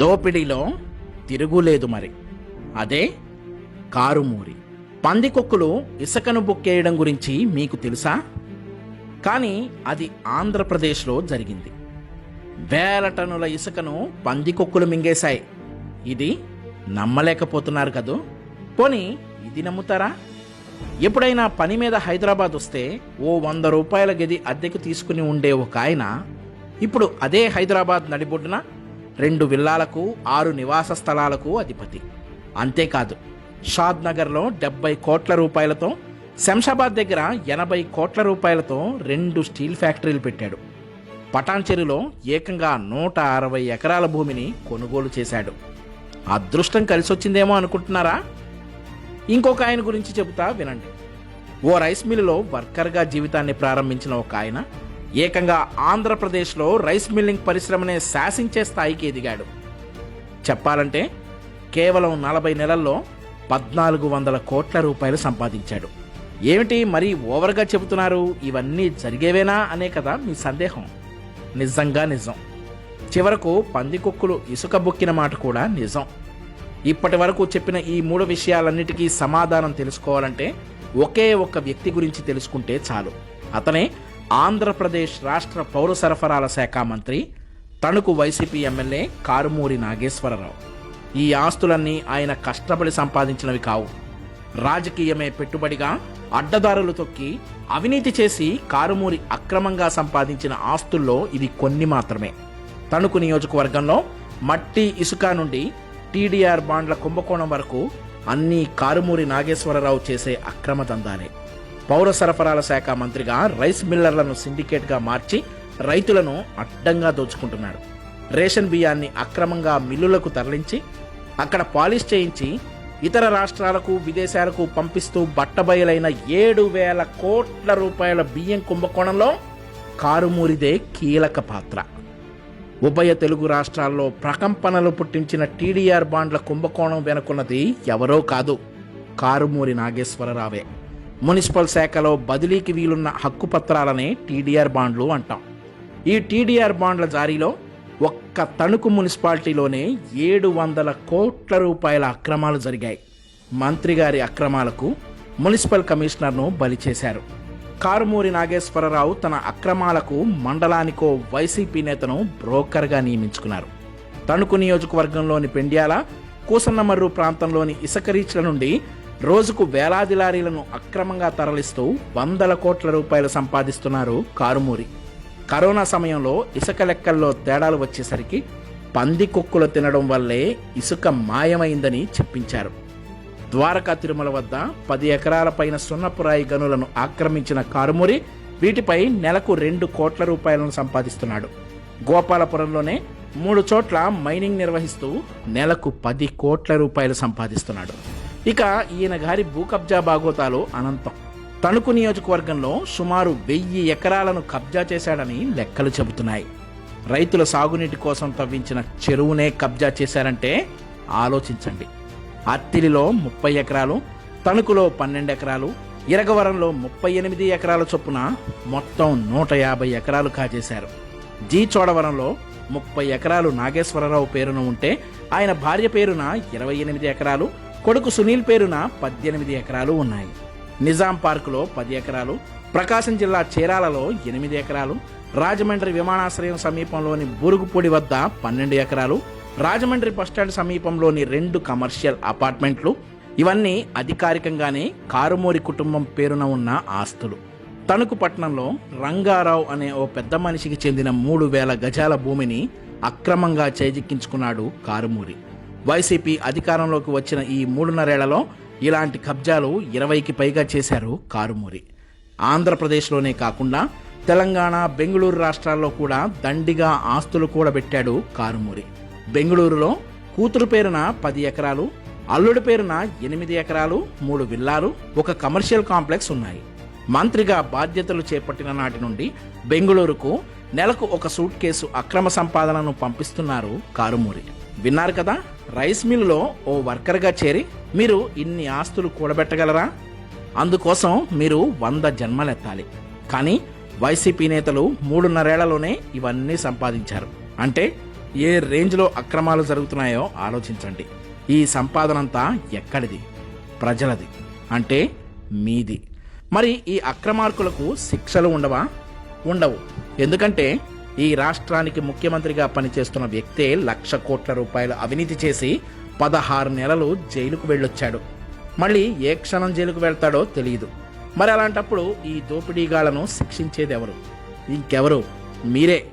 దోపిడీలో తిరుగులేదు మరి. అదే కారుమూరి. పందికొక్కులు ఇసుకను బుక్కేయడం గురించి మీకు తెలుసా? కానీ అది ఆంధ్రప్రదేశ్లో జరిగింది. వేల టన్నుల ఇసుకను పందికొక్కులు మింగేశాయి. ఇది నమ్మలేకపోతున్నారు కదూ? పోనీ ఇది నమ్ముతారా? ఎప్పుడైనా పని మీద హైదరాబాద్ వస్తే ఓ వంద రూపాయల గది అద్దెకు తీసుకుని ఉండే ఒక ఆయన ఇప్పుడు అదే హైదరాబాద్ నడిబొడ్డున రెండు విల్లాలకు ఆరు నివాస స్థలాలకు అధిపతి. అంతేకాదు షాద్ నగర్లో డెబ్బై కోట్ల రూపాయలతో శంషాబాద్ దగ్గర ఎనభై కోట్ల రూపాయలతో రెండు స్టీల్ ఫ్యాక్టరీలు పెట్టాడు. పటాన్చెరులో ఏకంగా నూట అరవై ఎకరాల భూమిని కొనుగోలు చేశాడు. అదృష్టం కలిసొచ్చిందేమో అనుకుంటున్నారా? ఇంకొక ఆయన గురించి చెబుతా వినండి. ఓ రైస్ మిల్లులో వర్కర్గా జీవితాన్ని ప్రారంభించిన ఒక ఆయన ఏకంగా ఆంధ్రప్రదేశ్లో రైస్ మిల్లింగ్ పరిశ్రమనే శాసించే స్థాయికి ఎదిగాడు. చెప్పాలంటే కేవలం నలభై నెలల్లో పద్నాలుగు వందల కోట్ల రూపాయలు సంపాదించాడు. ఏమిటి మరీ ఓవర్గా చెబుతున్నారు? ఇవన్నీ జరిగేవేనా అనే కదా మీ సందేహం. నిజంగా నిజం. చివరకు పందికొక్కులు ఇసుక బొక్కిన మాట కూడా నిజం. ఇప్పటి వరకు చెప్పిన ఈ మూడు విషయాలన్నిటికీ సమాధానం తెలుసుకోవాలంటే ఒకే ఒక్క వ్యక్తి గురించి తెలుసుకుంటే చాలు. అతనే ఆంధ్రప్రదేశ్ రాష్ట్ర పౌర సరఫరాల శాఖ మంత్రి తణుకు వైసీపీ ఎమ్మెల్యే కారుమూరి నాగేశ్వరరావు. ఈ ఆస్తులన్నీ ఆయన కష్టపడి సంపాదించినవి కావు. రాజకీయమే పెట్టుబడిగా అడ్డదారులు తొక్కి అవినీతి చేసి కారుమూరి అక్రమంగా సంపాదించిన ఆస్తుల్లో ఇవి కొన్ని మాత్రమే. తణుకు నియోజకవర్గంలో మట్టి ఇసుక నుండి టీడీఆర్ బాండ్ల కుంభకోణం వరకు అన్నీ కారుమూరి నాగేశ్వరరావు చేసే అక్రమ దందాలే. పౌర సరఫరాల శాఖ మంత్రిగా రైస్ మిల్లర్లను సిండికేట్గా మార్చి రైతులను అడ్డంగా దోచుకుంటున్నాడు రేషన్ బియ్యాన్ని అక్రమంగా మిల్లులకు తరలించి అక్కడ పాలిష్ చేయించి ఇతర రాష్ట్రాలకు విదేశాలకు పంపిస్తూ బట్టబయలైన ఏడు వేల కోట్ల రూపాయల బియ్యం కుంభకోణంలో కారుమూరిదే కీలక పాత్ర. ఉభయ తెలుగు రాష్ట్రాల్లో ప్రకంపనలు పుట్టించిన టీడీఆర్ బాండ్ల కుంభకోణం వెనుకున్నది ఎవరో కాదు కారుమూరి నాగేశ్వరరావే. మున్సిపల్ శాఖలో బదిలీకి వీలున్న హక్కు పత్రాలనే టీడీఆర్ బాండ్లు అంటాం. ఈ టీడీఆర్ బాండ్ల జారీలో ఒక్క తణుకు మున్సిపాలిటీలోనే ఏడు వందల కోట్ల రూపాయల అక్రమాలు జరిగాయి. మంత్రి గారి అక్రమాలకు మున్సిపల్ కమిషనర్ను బలి చేశారు. కారుమూరి నాగేశ్వరరావు తన అక్రమాలకు మండలానికో వైసీపీ నేతను బ్రోకర్గా నియమించుకున్నారు. తణుకు నియోజకవర్గంలోని పెండ్యాల కూసన్నమర్రు ప్రాంతంలోని ఇసుక రీచ్ల నుండి రోజుకు వేలాది లారీలను అక్రమంగా తరలిస్తూ వందల కోట్ల రూపాయలు సంపాదిస్తున్నారు కారుమూరి. కరోనా సమయంలో ఇసుక లెక్కల్లో తేడాలు వచ్చేసరికి పంది కుక్కులు తినడం వల్లే ఇసుక మాయమైందని చెప్పించారు. ద్వారకా తిరుమల వద్ద పది ఎకరాల పైన సున్నపురాయి గనులను ఆక్రమించిన కారుమూరి వీటిపై నెలకు రెండు కోట్ల రూపాయలను సంపాదిస్తున్నాడు. గోపాలపురంలోనే మూడు చోట్ల మైనింగ్ నిర్వహిస్తూ నెలకు పది కోట్ల రూపాయలు సంపాదిస్తున్నాడు. ఇక ఈయన గారి భూ కబ్జా బాగోతాలు అనంతం. తణుకు నియోజకవర్గంలో సుమారు వెయ్యి ఎకరాలను కబ్జా చేశాడని లెక్కలు చెబుతున్నాయి. రైతుల సాగునీటి కోసం తవ్వించిన చెరువునే కబ్జా చేశారంటే ఆలోచించండి. అత్తిలిలో ముప్పై ఎకరాలు తణుకులో పన్నెండు ఎకరాలు ఇరగవరంలో ముప్పై ఎనిమిది ఎకరాల చొప్పున మొత్తం నూట యాభై ఎకరాలు కాజేశారు. జీ చోడవరంలో ముప్పై ఎకరాలు నాగేశ్వరరావు పేరున ఉంటే ఆయన భార్య పేరున ఇరవై ఎనిమిది ఎకరాలు కొడుకు సునీల్ పేరున పద్దెనిమిది ఎకరాలు ఉన్నాయి. నిజాం పార్కులో పది ఎకరాలు ప్రకాశం జిల్లా చీరాలలో ఎనిమిది ఎకరాలు రాజమండ్రి విమానాశ్రయం సమీపంలోని బురుగుపొడి వద్ద పన్నెండు ఎకరాలు రాజమండ్రి బస్టాండ్ సమీపంలోని రెండు కమర్షియల్ అపార్ట్మెంట్లు ఇవన్నీ అధికారికంగానే కారుమూరి కుటుంబం పేరున ఉన్న ఆస్తులు. తణుకు పట్టణంలో రంగారావు అనే ఓ పెద్ద మనిషికి చెందిన మూడు వేల గజాల భూమిని అక్రమంగా చేజిక్కించుకున్నాడు కారుమూరి. వైసీపీ అధికారంలోకి వచ్చిన ఈ మూడున్నరేళ్ళలో ఇలాంటి కబ్జాలు ఇరవైకి పైగా చేశారు కారుమూరి. ఆంధ్రప్రదేశ్లోనే కాకుండా తెలంగాణ బెంగళూరు రాష్ట్రాల్లో కూడా దండిగా ఆస్తులు కూడబెట్టాడు కారుమూరి. బెంగళూరులో కూతురు పేరున పది ఎకరాలు అల్లుడి పేరున ఎనిమిది ఎకరాలు మూడు విల్లాలు ఒక కమర్షియల్ కాంప్లెక్స్ ఉన్నాయి. మంత్రిగా బాధ్యతలు చేపట్టిన నాటి నుండి బెంగళూరుకు నెలకు ఒక సూట్ కేసు అక్రమ సంపాదనను పంపిస్తున్నారు కారుమూరి. విన్నారు కదా? రైస్ మిల్లులో ఓ వర్కర్గా చేరి మీరు ఇన్ని ఆస్తులు కూడబెట్టగలరా? అందుకోసం మీరు వంద జన్మలెత్తాలి. కానీ వైసీపీ నేతలు మూడున్నరేళ్ళలోనే ఇవన్నీ సంపాదించారు. అంటే ఏ రేంజ్లో అక్రమాలు జరుగుతున్నాయో ఆలోచించండి. ఈ సంపాదనంతా ఎక్కడిది? ప్రజలది. అంటే మీది. మరి ఈ అక్రమార్కులకు శిక్షలు ఉండవా? ఉండవు. ఎందుకంటే ఈ రాష్ట్రానికి ముఖ్యమంత్రిగా పనిచేస్తున్న వ్యక్తే లక్ష కోట్ల రూపాయలు అవినీతి చేసి పదహారు నెలలు జైలుకు వెళ్ళొచ్చాడు. మళ్ళీ ఏ క్షణం జైలుకు వెళ్తాడో తెలియదు మరి అలాంటప్పుడు ఈ దోపిడీగాళ్ళను శిక్షించేదెవరు? ఇంకెవరు? మీరే.